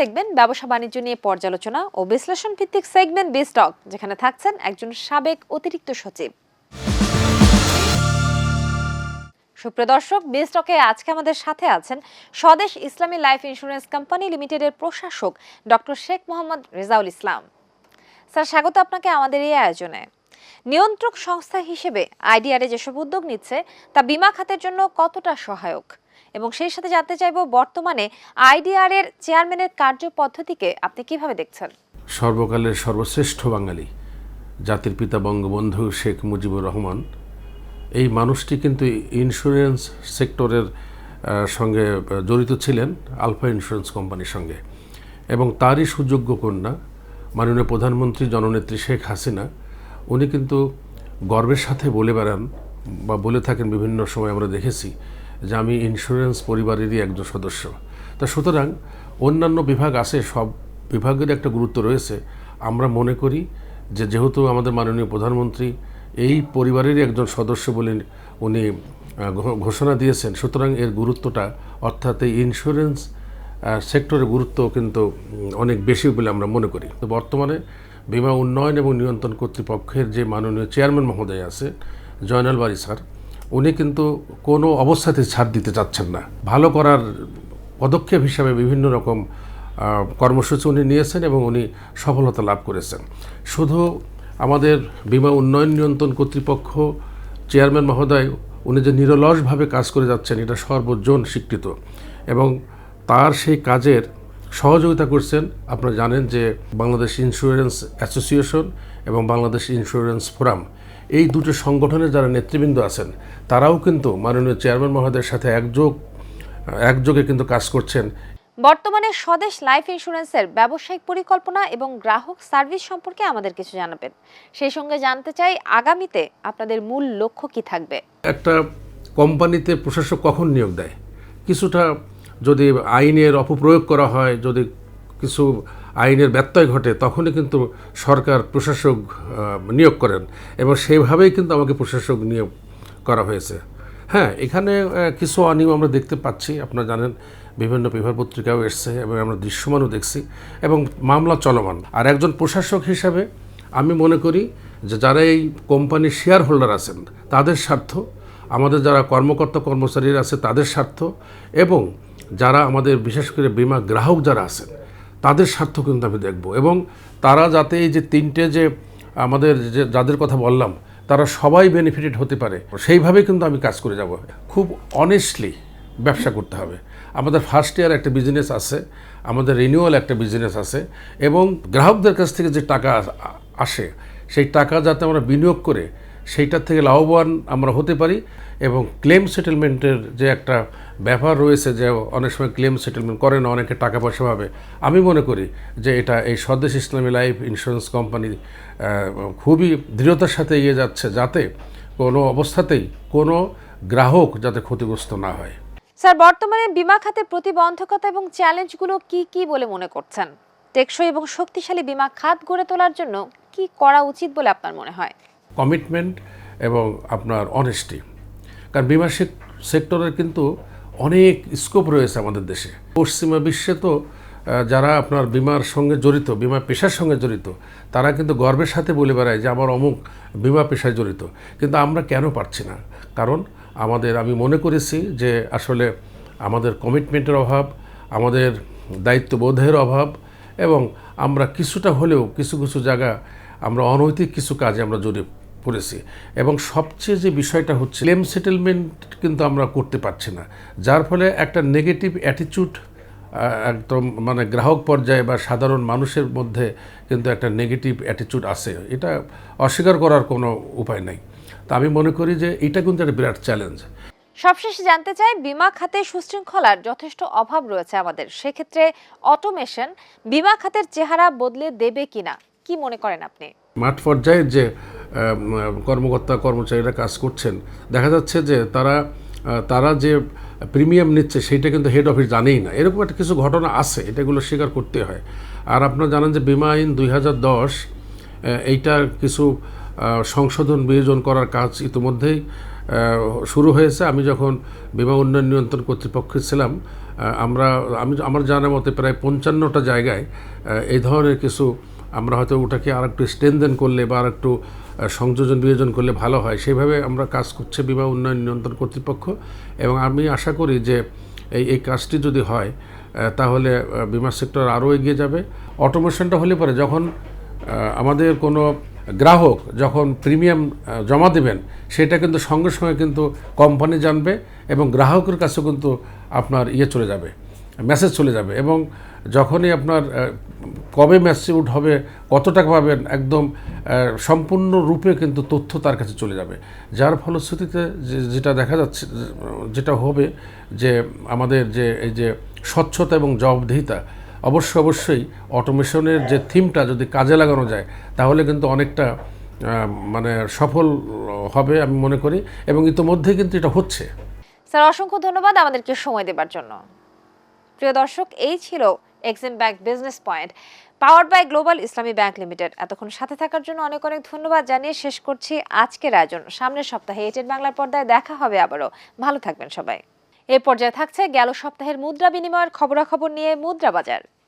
দেখবেন ব্যবসা বাণিজ্য নিয়ে পর্যালোচনা ও বিশ্লেষণ ভিত্তিক সেগমেন্ট বিস্টক যেখানে থাকছেন একজন সাবেক অতিরিক্ত সচিব। সুপ্রিয় দর্শক বিস্টকে আজকে আমাদের সাথে আছেন স্বদেশ ইসলামী লাইফ ইন্স্যুরেন্স কোম্পানি লিমিটেডের প্রশাসক ডক্টর শেখ মোহাম্মদ রেজাউল ইসলাম। স্যার, স্বাগত আপনাকে আমাদের এই আয়োজনে। নিয়ন্ত্রক সংস্থা হিসেবে আইডিআরে যেসব উদ্যোগ নিচ্ছে, তা বিমা খাতের জন্য কতটা সহায়ক? এবং সেই সাথে জানতে চাইব বর্তমানে আইডিআর এর চেয়ারম্যানের কার্যপদ্ধতিকে আপনি কীভাবে দেখছেন? সর্বকালের সর্বশ্রেষ্ঠ বাঙালি, জাতির পিতা বঙ্গবন্ধু শেখ মুজিবুর রহমান, এই মানুষটি কিন্তু ইন্স্যুরেন্স সেক্টরের সঙ্গে জড়িত ছিলেন আলফা ইন্স্যুরেন্স কোম্পানির সঙ্গে। এবং তারই সুযোগ্য কন্যা, মাননীয় প্রধানমন্ত্রী জননেত্রী শেখ হাসিনা, উনি কিন্তু গর্বের সাথে বলে বেড়ান বা বলে থাকেন বিভিন্ন সময় আমরা দেখেছি যে আমি ইন্স্যুরেন্স পরিবারেরই একজন সদস্য। তা সুতরাং অন্যান্য বিভাগ আছে, সব বিভাগের একটা গুরুত্ব রয়েছে। আমরা মনে করি যে যেহেতু আমাদের মাননীয় প্রধানমন্ত্রী এই পরিবারেরই একজন সদস্য বলে উনি ঘোষণা দিয়েছেন, সুতরাং এর গুরুত্বটা অর্থাৎ এই ইন্স্যুরেন্স সেক্টরের গুরুত্ব কিন্তু অনেক বেশি বলে আমরা মনে করি। তো বর্তমানে বিমা উন্নয়ন এবং নিয়ন্ত্রণ কর্তৃপক্ষের যে মাননীয় চেয়ারম্যান মহোদয় আছে, জয়নাল বাড়ি স্যার উনি কিন্তু কোনো অবস্থাতে ছাড় দিতে চাচ্ছেন না। ভালো করার পদক্ষেপ হিসাবে বিভিন্ন রকম কর্মসূচি উনি নিয়েছেন এবং উনি সফলতা লাভ করেছেন। শুধু আমাদের বিমা উন্নয়ন নিয়ন্ত্রণ কর্তৃপক্ষ, চেয়ারম্যান মহোদয়, উনি যে নিরলসভাবে কাজ করে যাচ্ছেন, এটা সর্বজন স্বীকৃত এবং তার সেই কাজের সহযোগিতা করছেন। আপনারা জানেন যে বাংলাদেশ ইন্স্যুরেন্স অ্যাসোসিয়েশন এবং বাংলাদেশ ইন্স্যুরেন্স ফোরাম এই দুটো সংগঠনের যারা নেতৃবৃন্দ আছেন তারাও কিন্তু মাননীয় চেয়ারম্যান মহোদয়ের সাথে একযোগ একযোগে কিন্তু কাজ করছেন। বর্তমানে স্বদেশ লাইফ ইন্স্যুরেন্সের ব্যবসায়িক পরিকল্পনা এবং গ্রাহক সার্ভিস সম্পর্কে আমাদের কিছু জানাবেন। সেই সঙ্গে জানতে চাই আগামীতে আপনাদের মূল লক্ষ্য কি থাকবে? একটা কোম্পানিতে প্রশাসক কখন নিয়োগ দেয়? কিছুটা যদি আইনের অপপ্রয়োগ করা হয় যদি কিছু আইনের ব্যত্যয় ঘটে, তখনই কিন্তু সরকার প্রশাসক নিয়োগ করেন এবং সেইভাবেই কিন্তু আমাকে প্রশাসক নিয়োগ করা হয়েছে। হ্যাঁ এখানে কিছু অনিয়ম আমরা দেখতে পাচ্ছি, আপনারা জানেন, বিভিন্ন পেপার পত্রিকাও এসছে এবং আমরা দৃশ্যমানও দেখছি এবং মামলা চলমান। আর একজন প্রশাসক হিসাবে আমি মনে করি যে যারা এই কোম্পানির শেয়ার হোল্ডার আছেন, তাদের স্বার্থ, আমাদের যারা কর্মকর্তা কর্মচারীরা আছে, তাদের স্বার্থ এবং যারা আমাদের বিশেষ করে বিমা গ্রাহক যারা আছেন তাদের স্বার্থ কিন্তু আমি দেখব। এবং তারা যাতে এই যে তিনটে যে আমাদের যে যাদের কথা বললাম, তারা সবাই বেনিফিটেড হতে পারে সেইভাবে কিন্তু আমি কাজ করে যাব। খুব অনেস্টলি ব্যবসা করতে হবে। আমাদের ফার্স্ট ইয়ার একটা বিজনেস আছে, আমাদের রিনিউয়াল একটা বিজনেস আছে, এবং গ্রাহকদের কাছ থেকে যে টাকা আসে, সেই টাকা যাতে আমরা বিনিয়োগ করে সেইটার থেকে লাভবান আমরা হতে পারি এবং ক্লেম সেটেলমেন্টের যে একটা ব্যাপার রয়েছে যে অনেক সময় ক্লেম সেটেলমেন্ট করে না, অনেকে টাকা পয়সা পাবে আমি মনে করি যে এটা এই স্বদেশ ইসলামী লাইফ ইন্স্যুরেন্স কোম্পানি খুবই দৃঢ়তার সাথে এগিয়ে যাচ্ছে যাতে কোনো অবস্থাতেই কোনো গ্রাহক যাতে ক্ষতিগ্রস্ত না হয়। স্যার, বর্তমানে বিমা খাতে প্রতিবন্ধকতা এবং চ্যালেঞ্জগুলো কি কি বলে মনে করছেন? টেকসই এবং শক্তিশালী বিমা খাত গড়ে তোলার জন্য কি করা উচিত বলে আপনার মনে হয়? কমিটমেন্ট এবং আপনার অনেস্টি কারণ বিমা সেক- সেক্টরের কিন্তু অনেক স্কোপ রয়েছে আমাদের দেশে। পশ্চিমা বিশ্বে তো যারা আপনার বিমার সঙ্গে জড়িত বিমা পেশার সঙ্গে জড়িত, তারা কিন্তু গর্বের সাথে বলে বেড়ায় যে আমার অমুক বিমা পেশায় জড়িত। কিন্তু আমরা কেন পারছি না? কারণ আমাদের, আমি মনে করেছি যে আসলে আমাদের কমিটমেন্টের অভাব, আমাদের দায়িত্ববোধের অভাব এবং আমরা কিছুটা হলেও কিছু কিছু জায়গা আমরা অনৈতিক কিছু কাজে আমরা জড়িয়ে পড়েছি। এবং সবচেয়ে যে বিষয়টা হচ্ছে ক্লেম সেটেলমেন্ট কিন্তু আমরা করতে পারছি না। যার ফলে একটা নেগেটিভ অ্যাটিচিউড একদম মানে গ্রাহক পর্যায়ে বা সাধারণ মানুষের মধ্যে কিন্তু একটা নেগেটিভ অ্যাটিচিউড আছে। এটা অস্বীকার করার কোনো উপায় নাই। তা আমি মনে করি যে এটা কিন্তু একটা বিরাট চ্যালেঞ্জ সবশেষে জানতে চাই, বিমা খাতে সুশৃঙ্খলার যথেষ্ট অভাব রয়েছে আমাদের। সেক্ষেত্রে অটোমেশন বিমা খাতের চেহারা বদলে দেবে কিনা? কি মনে করেন আপনি? মাঠ পর্যায়ে যে কর্মকর্তা, কর্মচারীরা কাজ করছেন, দেখা যাচ্ছে যে তারা তারা যে প্রিমিয়াম নিচ্ছে সেইটা কিন্তু হেড অফিস জানেই না। এরকম একটা কিছু ঘটনা আছে এটাগুলো স্বীকার করতে হয়। আর আপনারা জানেন যে বিমা আইন দুই এইটার কিছু সংশোধন, বিয়োজন করার কাজ ইতিমধ্যেই শুরু হয়েছে। আমি যখন বিমা উন্নয়ন নিয়ন্ত্রণ কর্তৃপক্ষে ছিলাম আমরা, আমি, আমার জানার মতে প্রায় পঞ্চান্নটা জায়গায় এই ধরনের কিছু আমরা হয়তো ওটাকে আর একটু স্ট্রেনদেন করলে বা আর একটু সংযোজন বিয়োজন করলে ভালো হয়। সেইভাবে আমরা কাজ করছে বিমা উন্নয়ন নিয়ন্ত্রণ কর্তৃপক্ষ এবং আমি আশা করি যে এই এই কাজটি যদি হয় তাহলে বিমা সেক্টর আরও এগিয়ে যাবে। অটোমেশনটা হলে পরে যখন আমাদের কোনো গ্রাহক যখন প্রিমিয়াম জমা দেবেন, সেটা কিন্তু সঙ্গে সঙ্গে কিন্তু কোম্পানি জানবে এবং গ্রাহকের কাছেও কিন্তু আপনার ইয়ে চলে যাবে। মেসেজ চলে যাবে এবং যখনই আপনার কবে ম্যাচিউড হবে কত টাকা পাবেন, একদম সম্পূর্ণ রূপে কিন্তু তথ্য তার কাছে চলে যাবে। যার ফলশ্রুতিতে যেটা দেখা যাচ্ছে, যেটা হবে যে, আমাদের যে, এই যে স্বচ্ছতা এবং জবাবদিহিতা, অবশ্য অবশ্যই অটোমেশনের যে থিমটা যদি কাজে লাগানো যায়, তাহলে কিন্তু অনেকটা মানে সফল হবে আমি মনে করি এবং ইতোমধ্যে কিন্তু এটা হচ্ছে। স্যার, অসংখ্য ধন্যবাদ আমাদেরকে সময় দেবার জন্য। প্রিয় দর্শক, এই ছিল Exim bank business point power by global Islami bank limited এতক্ষণ সাথে থাকার জন্য অনেক অনেক ধন্যবাদ জানিয়ে শেষ করছি আজকের আয়োজন। সামনের সপ্তাহে এটেন বাংলার পর্দায় দেখা হবে আবারও। ভালো থাকবেন সবাই। এ পর্যায়ে থাকছে গেল সপ্তাহের মুদ্রা বিনিময়ের খবরাখবর নিয়ে মুদ্রা বাজার।